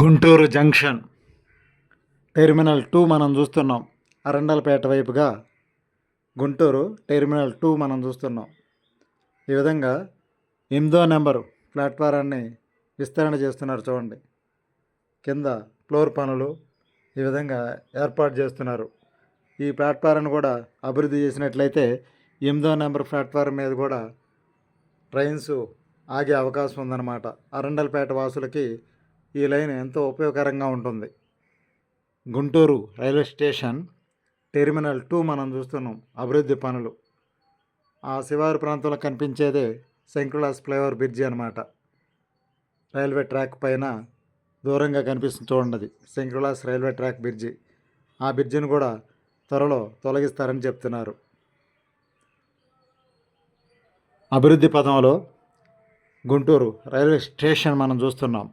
Guntur junction. Terminal two మనం చూస్తున్నాం. అరండలపేట వైపుగా గుంటూరు టెర్మినల్ టూ మనం చూస్తున్నాం. ఈ విధంగా ఎనిమిదో నెంబరు ప్లాట్ఫారాన్ని విస్తరణ చేస్తున్నారు చూడండి. కింద ఫ్లోర్ పనులు ఈ విధంగా ఏర్పాటు చేస్తున్నారు. ఈ ప్లాట్ఫారాన్ని కూడా అభివృద్ధి చేసినట్లయితే ఎనిమిదో నెంబర్ ప్లాట్ఫారం మీద కూడా ట్రైన్స్ ఆగే అవకాశం ఉందన్నమాట. అరండల్పేట వాసులకి ఈ లైన్ ఎంతో ఉపయోగకరంగా ఉంటుంది. Guntur railway station terminal two మనం చూస్తున్నాం అభివృద్ధి పనులు. ఆ శివారు ప్రాంతంలో కనిపించేదే శంకులాస్ ఫ్లైఓవర్ బ్రిడ్జి అనమాట రైల్వే ట్రాక్ పైన దూరంగా కనిపిస్తుంది చూడండి శంకులాస్ రైల్వే ట్రాక్ బ్రిడ్జి. ఆ బ్రిడ్జిని కూడా త్వరలో తొలగిస్తారని చెప్తున్నారు. అభివృద్ధి పథంలో గుంటూరు రైల్వే స్టేషన్ మనం చూస్తున్నాం.